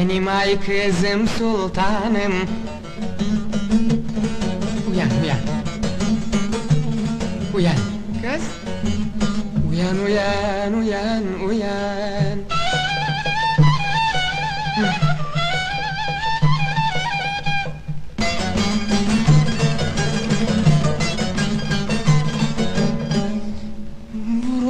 Benim ay kızım sultanım. Uyan uyan. Uyan. Kız? Uyan uyan uyan uyan